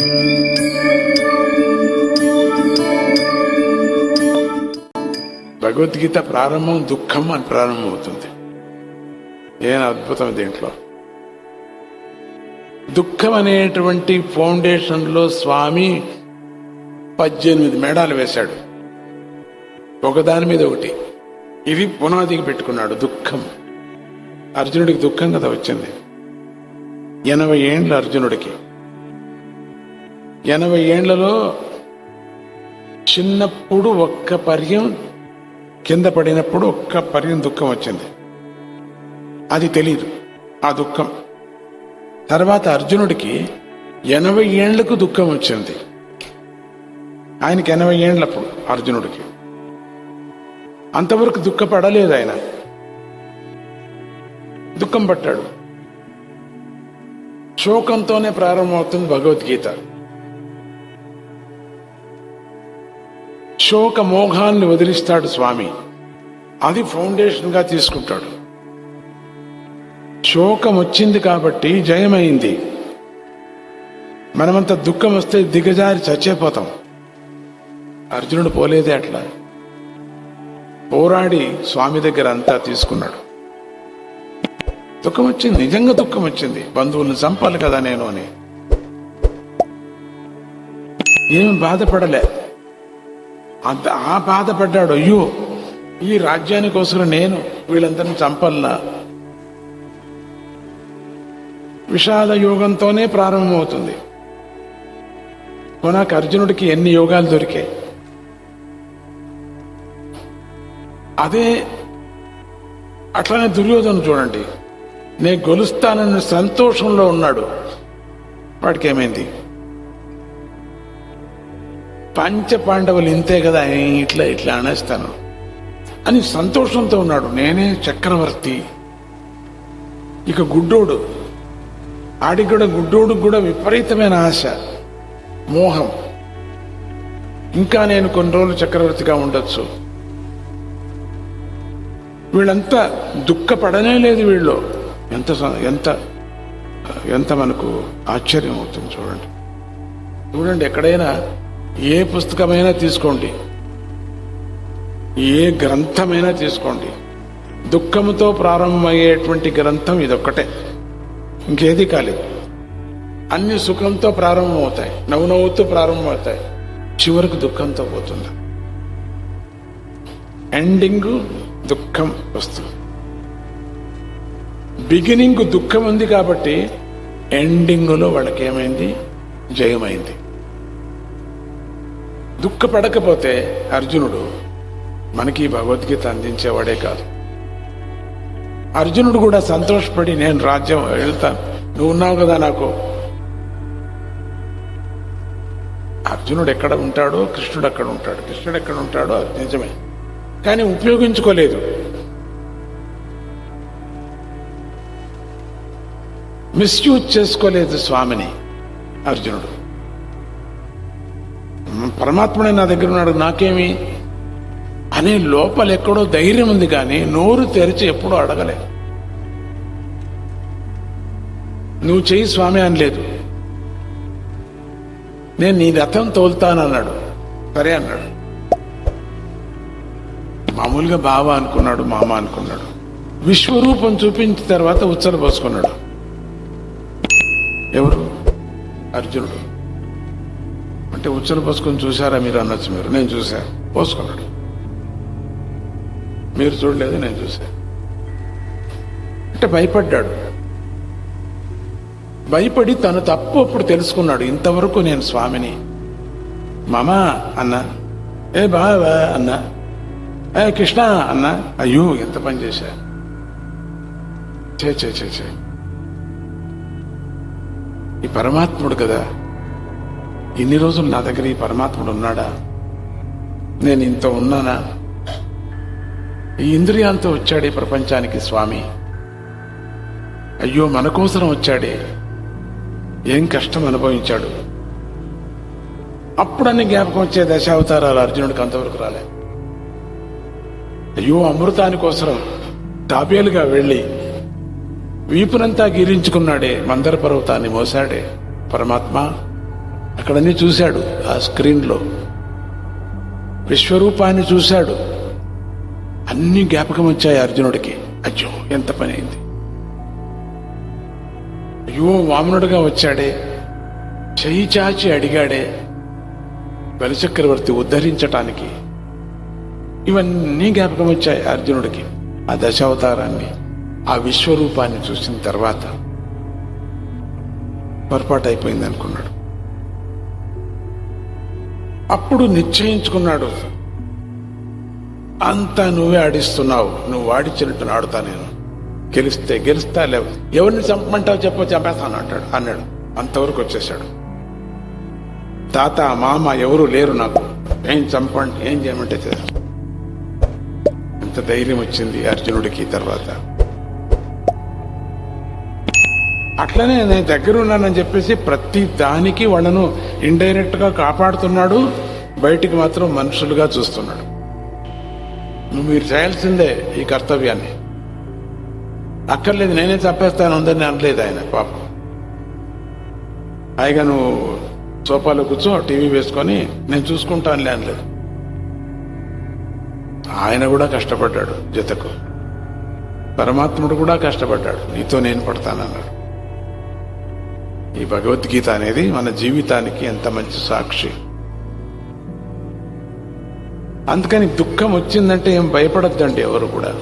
భగవద్గీత ప్రారంభం దుఃఖం అని ప్రారంభమవుతుంది ఏం అద్భుతం దీంట్లో. దుఃఖం అనేటువంటి ఫౌండేషన్లో స్వామి పద్దెనిమిది మేడాలు వేశాడు. ఒకదాని మీద ఒకటి. ఇవి పునాదికి పెట్టుకున్నాడు దుఃఖం. అర్జునుడికి దుఃఖం కదా వచ్చింది. ఎనభై ఏండ్లు అర్జునుడికి. ఎనభై ఏండ్లలో చిన్నప్పుడు ఒక్క పర్యం కింద పడినప్పుడు ఒక్క పర్యం దుఃఖం వచ్చింది. అది తెలియదు ఆ దుఃఖం. తర్వాత అర్జునుడికి ఎనభై ఏండ్లకు దుఃఖం వచ్చింది. ఆయనకి ఎనభై ఏండ్లప్పుడు అర్జునుడికి. అంతవరకు దుఃఖపడలేదు ఆయన. దుఃఖం పట్టాడు. శోకంతోనే ప్రారంభమవుతుంది భగవద్గీత. శోక మోహాన్ని వదిలిస్తాడు స్వామి. అది ఫౌండేషన్గా తీసుకుంటాడు. శోకం వచ్చింది కాబట్టి జయమైంది. మనమంత దుఃఖం వస్తే దిగజారి చచ్చిపోతాం. అర్జునుడు పోలేదే అట్లా. పోరాడి స్వామి దగ్గర అంతా తీసుకున్నాడు. దుఃఖం వచ్చింది నిజంగా దుఃఖం వచ్చింది. బంధువుల్ని చంపాలి కదా నేను అని. ఏమి బాధపడలే. అంత ఆ బాధపడ్డాడు. అయ్యో ఈ రాజ్యానికోసం నేను. వీళ్ళందరిని చంపల్లా. విషాద యోగంతోనే ప్రారంభమవుతుంది. కొనాక అర్జునుడికి ఎన్ని యోగాలు దొరికాయి? అదే అట్లానే దుర్యోధన చూడండి. నేను గొలుస్తానని సంతోషంలో ఉన్నాడు. వాడికి ఏమైంది పంచ పాండవులు ఇంతే కదా ఇట్లా ఇట్లా అనేస్తాను. అని సంతోషంతో ఉన్నాడు. నేనే చక్రవర్తి. ఇక గుడ్డోడు. ఆడికి కూడా గుడ్డోడు కూడా విపరీతమైన ఆశ మోహం. ఇంకా నేను కొన్ని రోజులు చక్రవర్తిగా ఉండొచ్చు. వీళ్ళంతా దుఃఖపడనే లేదు వీళ్ళు. ఎంత ఎంత ఎంత మనకు ఆశ్చర్యం అవుతుంది చూడండి. చూడండి ఎక్కడైనా ఏ పుస్తకమైనా తీసుకోండి. ఏ గ్రంథమైనా తీసుకోండి. దుఃఖంతో ప్రారంభమయ్యేటువంటి గ్రంథం ఇదొక్కటే. ఇంకేది కాలేదు. అన్ని సుఖంతో ప్రారంభమవుతాయి. నవ్వు నవ్వుతూ ప్రారంభమవుతాయి. చివరకు దుఃఖంతో పోతుంది. ఎండింగ్ దుఃఖం వస్తుంది. బిగినింగ్ దుఃఖం ఉంది కాబట్టి ఎండింగ్లో వాళ్ళకి ఏమైంది జయమైంది. దుఃఖపడకపోతే అర్జునుడు మనకి భగవద్గీత అందించేవాడే కాదు. అర్జునుడు కూడా సంతోషపడి నేను రాజ్యం వెళ్తాను. నువ్వు ఉన్నావు కదా నాకు. అర్జునుడు ఎక్కడ ఉంటాడో కృష్ణుడు అక్కడ ఉంటాడు. కృష్ణుడు ఎక్కడ ఉంటాడో అది నిజమే. కానీ ఉపయోగించుకోలేదు. మిస్యూజ్ చేసుకోలేదు స్వామిని అర్జునుడు. పరమాత్మనే నా దగ్గర ఉన్నాడు నాకేమి? అనే లోపల ఎక్కడో ధైర్యం ఉంది కానీ నోరు తెరిచి ఎప్పుడూ అడగలేదు నువ్వు చెయ్యి స్వామి అనలేదు నేను నీ రథం తోలుతానన్నాడు. సరే అన్నాడు. మామూలుగా బావ అనుకున్నాడు మామ అనుకున్నాడు. విశ్వరూపం చూపించిన తర్వాత ఉచ్చలు పోసుకున్నాడు. ఎవరు? అర్జునుడు. అంటే ఉచ్చలు పోసుకొని చూసారా మీరు అనొచ్చు మీరు? నేను చూసా పోసుకున్నాడు. మీరు చూడలేదు నేను చూసా అంటే భయపడ్డాడు. భయపడి తను తప్పు అప్పుడు తెలుసుకున్నాడు. ఇంతవరకు నేను స్వామిని. మామా అన్నా. ఏ బావా అన్న. ఏ కృష్ణ అన్నా. అయ్యో ఎంత పని చేశా. చే చే చే ఈ పరమాత్ముడు కదా. ఇన్ని రోజులు నా దగ్గర ఈ పరమాత్ముడు ఉన్నాడా? నేను ఇంత ఉన్నానా? ఈ ఇంద్రియాలతో వచ్చాడే ప్రపంచానికి స్వామి. అయ్యో మన కోసరం వచ్చాడే. ఏం కష్టం అనుభవించాడు. అప్పుడన్నీ జ్ఞాపకం వచ్చే దశావతారాలు అర్జునుడికి అంతవరకు రాలే. అయ్యో అమృతాని కోసరం తాబేలుగా వెళ్ళి వీపునంతా గీరించుకున్నాడే మందర పర్వతాన్ని మోసాడే పరమాత్మ. అక్కడన్నీ చూశాడు ఆ స్క్రీన్లో. విశ్వరూపాన్ని చూశాడు. అన్ని జ్ఞాపకం వచ్చాయి అర్జునుడికి. అయ్యో ఎంత పని అయింది. అయ్యో వామనుడిగా వచ్చాడే. చెయ్యి చాచి అడిగాడే. బలిచక్రవర్తి ఉద్ధరించటానికి. ఇవన్నీ జ్ఞాపకం వచ్చాయి అర్జునుడికి. ఆ దశావతారాన్ని ఆ విశ్వరూపాన్ని చూసిన తర్వాత పొరపాటు అయిపోయింది అనుకున్నాడు అప్పుడు నిశ్చయించుకున్నాడు. అంతా నువ్వే ఆడిస్తున్నావు. నువ్వు ఆడిచ్చినట్టు ఆడుతా నేను. గెలిస్తే గెలుస్తా లేవు. ఎవరిని చంపమంటావు చెప్ప చంపేస్తాను అంటాడు. అన్నాడు. అంతవరకు వచ్చేసాడు తాత మామ ఎవరు లేరు నాకు. ఏం చంపండి ఏం చేయమంటే చేస్తాను. ఎంత ధైర్యం వచ్చింది అర్జునుడికి తర్వాత. అట్లనే నేను దగ్గర ఉన్నానని చెప్పేసి ప్రతి దానికి వాళ్ళను ఇండైరెక్ట్గా కాపాడుతున్నాడు. బయటికి మాత్రం మనుషులుగా చూస్తున్నాడు. నువ్వు మీరు చేయాల్సిందే ఈ కర్తవ్యాన్ని. అక్కర్లేదు నేనే చంపేస్తాను ఉందని అనలేదు ఆయన పాపం. హాయిగా నువ్వు సోఫాలో కూర్చో టీవీ వేసుకొని నేను చూసుకుంటానులే అనలేదు. ఆయన కూడా కష్టపడ్డాడు జతకు. పరమాత్ముడు కూడా కష్టపడ్డాడు నీతో నేను పడతానన్నాడు. ఈ భగవద్గీత అనేది మన జీవితానికి ఎంత మంచి సాక్షి. అందుకని దుఃఖం వచ్చిందంటే ఏం భయపడద్దండి ఎవరు కూడా.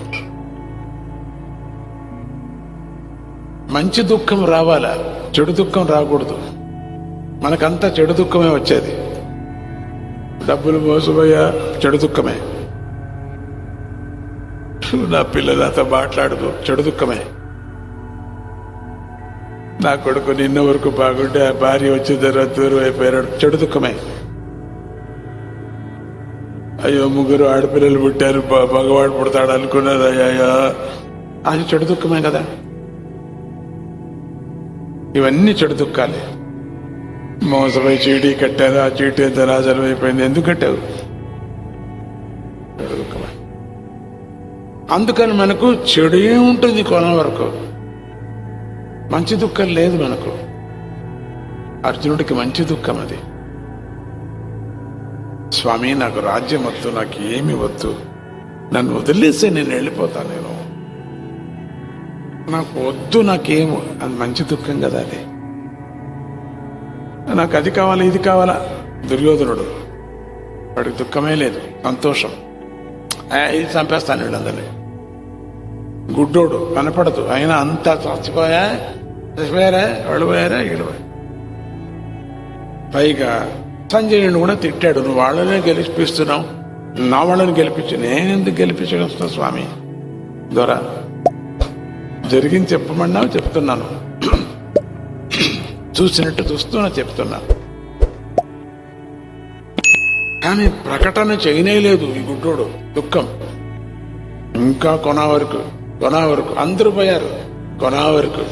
మంచి దుఃఖం రావాలా? చెడు దుఃఖం రాకూడదు. మనకంతా చెడు దుఃఖమే వచ్చేది. డబ్బులు మోసపోయా? చెడు దుఃఖమే. నా పిల్లలు నాతో మాట్లాడదు. చెడు దుఃఖమే. నా కొడుకు నిన్న వరకు బాగుంటే ఆ భార్య వచ్చిన తర్వాత దూరం అయిపోయాడు. చెడు దుఃఖమే. అయ్యో ముగ్గురు ఆడపిల్లలు పుట్టారు మగవాడు పుడతాడు అనుకున్నది అయ్యా అది చెడు దుఃఖమే కదా. ఇవన్నీ చెడు దుఃఖాలే. మోసపోయి చీటీ కట్టారు ఆ చీటీ ఎంత నాశనం అయిపోయింది. ఎందుకు కట్టావు? అందుకని మనకు చెడు ఉంటుంది కొన వరకు. మంచి దుఃఖం లేదు మనకు. అర్జునుడికి మంచి దుఃఖం అది. స్వామి నాకు రాజ్యం వద్దు నాకు ఏమి వద్దు. నన్ను వదిలేస్తే నేను వెళ్ళిపోతాను నేను. నాకు వద్దు నాకేమో అది మంచి దుఃఖం కదా అది. నాకు అది కావాలా ఇది కావాలా? దుర్యోధనుడు వాడికి దుఃఖమే లేదు సంతోషం. ఆ, ఇది చంపేస్తాను వీళ్ళందరినీ. గుడ్డోడు కనపడదు. అయినా అంతా చచ్చిపోయా చచ్చిపోయారా వాళ్ళు పోయారా పైగా సంజయుని కూడా తిట్టాడు. నువ్వు వాళ్ళనే గెలిపిస్తున్నావు. నా వాళ్ళని గెలిపించు నేనెందుకు ఎందుకు స్వామి? ద్వారా జరిగింది చెప్పమన్నావు చెప్తున్నాను. చూసినట్టు చూస్తున్నా చెప్తున్నా. కానీ ప్రకటన చేయనేలేదు ఈ గుడ్డోడు. దుఃఖం. ఇంకా కొన వరకు కొనా వరకు అందరూ పోయారు. కొనా వరకు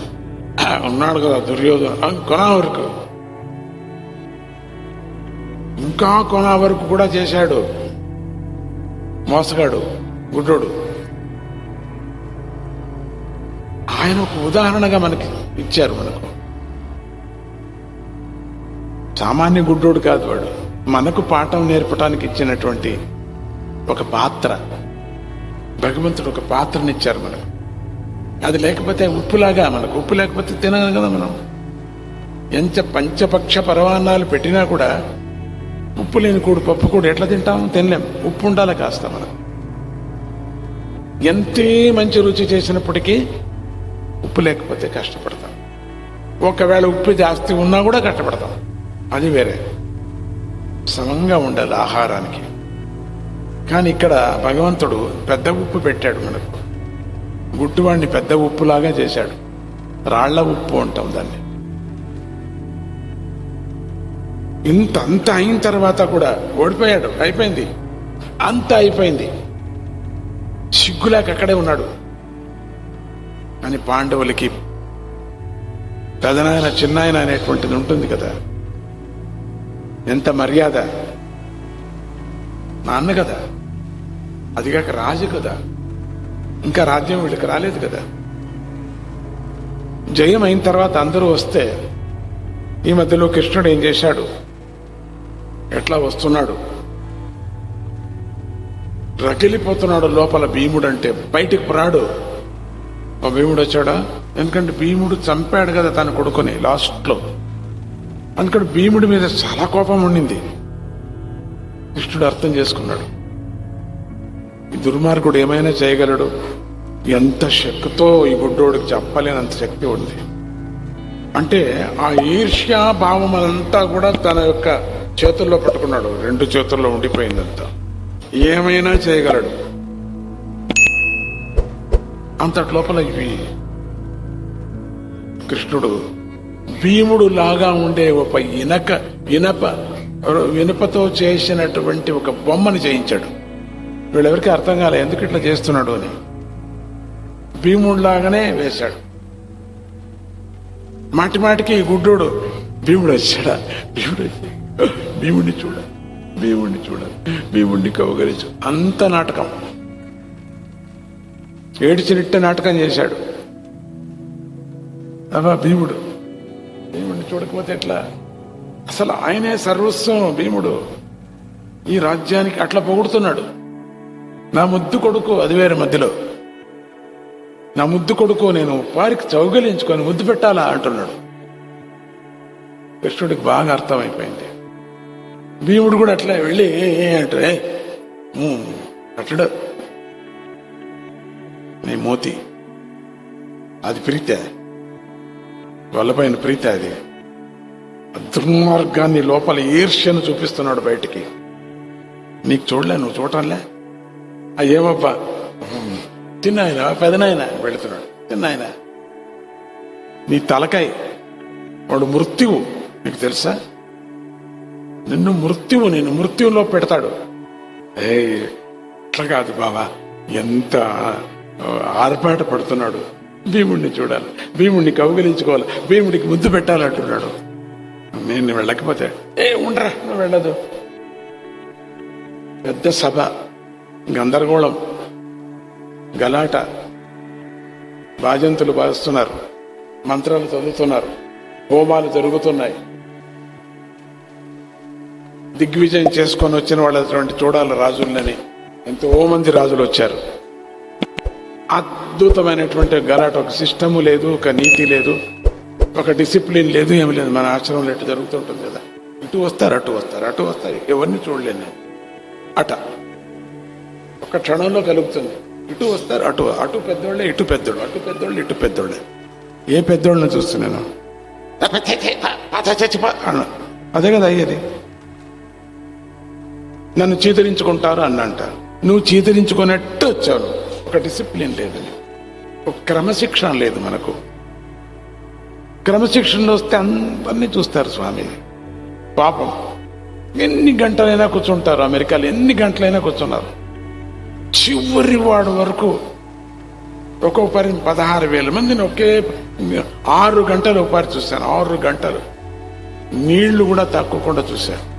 ఉన్నాడు కదా దుర్యోధన. ఆ, కొనా వరకు ఇంకా కొనా వరకు కూడా చేశాడు. మోసగాడు గుడ్డోడు. ఆయన ఒక ఉదాహరణగా మనకి ఇచ్చారు మనకు. సామాన్య గుడ్డోడు కాదు వాడు. మనకు పాఠం నేర్పడానికి ఇచ్చినటువంటి ఒక పాత్ర. భగవంతుడు ఒక పాత్రనిచ్చారు మనకు. అది లేకపోతే ఉప్పులాగా మనకు ఉప్పు లేకపోతే తినగలం కదా మనం. ఎంత పంచపక్ష పరమాన్నాలు పెట్టినా కూడా ఉప్పు లేని కూడు పప్పు కూడా ఎట్లా తింటాం? తినలేం. ఉప్పు ఉండాలి కాస్త మనం ఎంతే మంచి రుచి చేసినప్పటికీ ఉప్పు లేకపోతే కష్టపడతాం. ఒకవేళ ఉప్పు జాస్తి ఉన్నా కూడా కష్టపడతాం. అది వేరే. సమంగా ఉండాలి ఆహారానికి. కానీ ఇక్కడ భగవంతుడు పెద్ద ఉప్పు పెట్టాడు మనకు. గుడ్డువాడిని పెద్ద ఉప్పులాగా చేశాడు. రాళ్ళ ఉప్పు అంటాం దాన్ని. ఇంత అంత అయిన తర్వాత కూడా ఓడిపోయాడు. అయిపోయింది. అంత అయిపోయింది. సిగ్గులాక అక్కడే ఉన్నాడు. అని పాండవులకి పెదనాయన చిన్నాయన అనేటువంటిది ఉంటుంది కదా. ఎంత మర్యాద. నాన్న కదా. అదిగాక రాజు కదా. ఇంకా రాజ్యం వీళ్ళకి రాలేదు కదా. జయం అయిన తర్వాత అందరూ వస్తే ఈ మధ్యలో కృష్ణుడు ఏం చేశాడు? ఎట్లా వస్తున్నాడు? రగిలిపోతున్నాడు లోపల భీముడు అంటే బయటికి రాడు ఆ భీముడు వచ్చాడా? ఎందుకంటే భీముడు చంపాడు కదా తన కొడుకుని లాస్ట్లో. అందుకని భీముడి మీద చాలా కోపం ఉండింది. కృష్ణుడు అర్థం చేసుకున్నాడు. ఈ దుర్మార్గుడు ఏమైనా చేయగలడు? ఎంత శక్తితో ఈ గుడ్డోడికి చెప్పలేనంత శక్తి ఉంది. అంటే ఆ ఈర్ష్యా భావం అంతా కూడా తన యొక్క చేతుల్లో పట్టుకున్నాడు. రెండు చేతుల్లో ఉండిపోయిందంతా. ఏమైనా చేయగలడు? అంతటి లోపల ఇవి. కృష్ణుడు భీముడు లాగా ఉండే ఒక ఇనక ఇనప వినుపతో చేసినటువంటి ఒక బొమ్మని చేయించాడు. వీళ్ళెవరికి అర్థం కాలే ఎందుకు ఇట్లా చేస్తున్నాడు అని. భీముడిలాగానే వేశాడు. మాటి మాటికి గుడ్డోడు భీముడు వచ్చాడా? భీముడు వచ్చి భీముడిని చూడ భీముడిని చూడ భీముడిని కౌగరించు అంత నాటకం. ఏడిచినట్టే నాటకం చేశాడు. అబ్బా భీముడు. భీముడిని చూడకపోతే ఎట్లా? అసలు ఆయనే సర్వస్వం భీముడు. ఈ రాజ్యానికి అట్లా పొగుడుతున్నాడు. నా ముద్దు కొడుకు అది వేరే మధ్యలో. నా ముద్దు కొడుకు నేను వారికి చౌగలించుకొని ముద్దు పెట్టాలా అంటున్నాడు. కృష్ణుడికి బాగా అర్థమైపోయింది. భీముడు కూడా అట్లా వెళ్ళి "ఏ, అంటే అట్లడు. నీ మోతి. అది ప్రీతే. వాళ్ళపైన ప్రీతి అది. దుర్మార్గాన్ని లోపల ఈర్ష్యను చూపిస్తున్నాడు బయటికి. నీకు చూడలే నువ్వు చూడటంలే. అయ్యేమబ్బా తిన్నాయన పెదనాయన? వెళుతున్నాడు. తిన్నాయన? నీ తలకాయ వాడు మృత్యువు. నీకు తెలుసా? నిన్ను మృత్యువు నేను మృత్యువులో పెడతాడు. ఏ ఇట్లా కాదు బావా. ఎంత ఆర్పాట పడుతున్నాడు. భీముడిని చూడాలి. భీముడిని కౌగిలించుకోవాలి. భీముడికి ముద్దు పెట్టాలంటున్నాడు. నేను వెళ్ళకపోతే. ఏ ఉండరా నువ్వు వెళ్ళదు. పెద్ద సభ గందరగోళం గలాట. బాజంతులు భావిస్తున్నారు. మంత్రాలు చదువుతున్నారు. హోమాలు జరుగుతున్నాయి. దిగ్విజయం చేసుకొని వచ్చిన వాళ్ళు అటువంటి చూడాలి రాజులని. ఎంతో మంది రాజులు వచ్చారు. అద్భుతమైనటువంటి గలాట ఒక సిస్టము లేదు ఒక నీతి లేదు. ఒక డిసిప్లిన్ లేదు ఏమి లేదు. మన ఆశ్రమంలో ఎటు జరుగుతుంటుంది కదా. ఇటు వస్తారు అటు వస్తారు అటు వస్తారు. ఎవరిని చూడలేను నేను. అట. ఒక క్షణంలో కలుగుతుంది. ఇటు వస్తారు అటు అటు పెద్దోళ్ళే ఇటు పెద్దోళ్ళు అటు పెద్దోళ్ళు ఇటు పెద్దోళ్ళే. ఏ పెద్దోళ్ళని చూస్తున్నాను? అన్న. అదే కదా అయ్యేది. నన్ను చీతరించుకుంటారు అన్న అంటారు నువ్వు చీతరించుకున్నట్టు వచ్చావు. ఒక డిసిప్లిన్ లేదు. ఒక క్రమశిక్షణ లేదు మనకు. క్రమశిక్షణలో వస్తే అందరినీ చూస్తారు స్వామి. పాపం. ఎన్ని గంటలైనా కూర్చుంటారు అమెరికాలో ఎన్ని గంటలైనా కూర్చున్నారు. చివరి వాడు వరకు ఒక్కొక్క పరి పదహారు వేల మందిని ఒకే ఆరు గంటలు ఒకపారి చూశాను ఆరు గంటలు. నీళ్ళు కూడా తక్కువకుండా చూశాను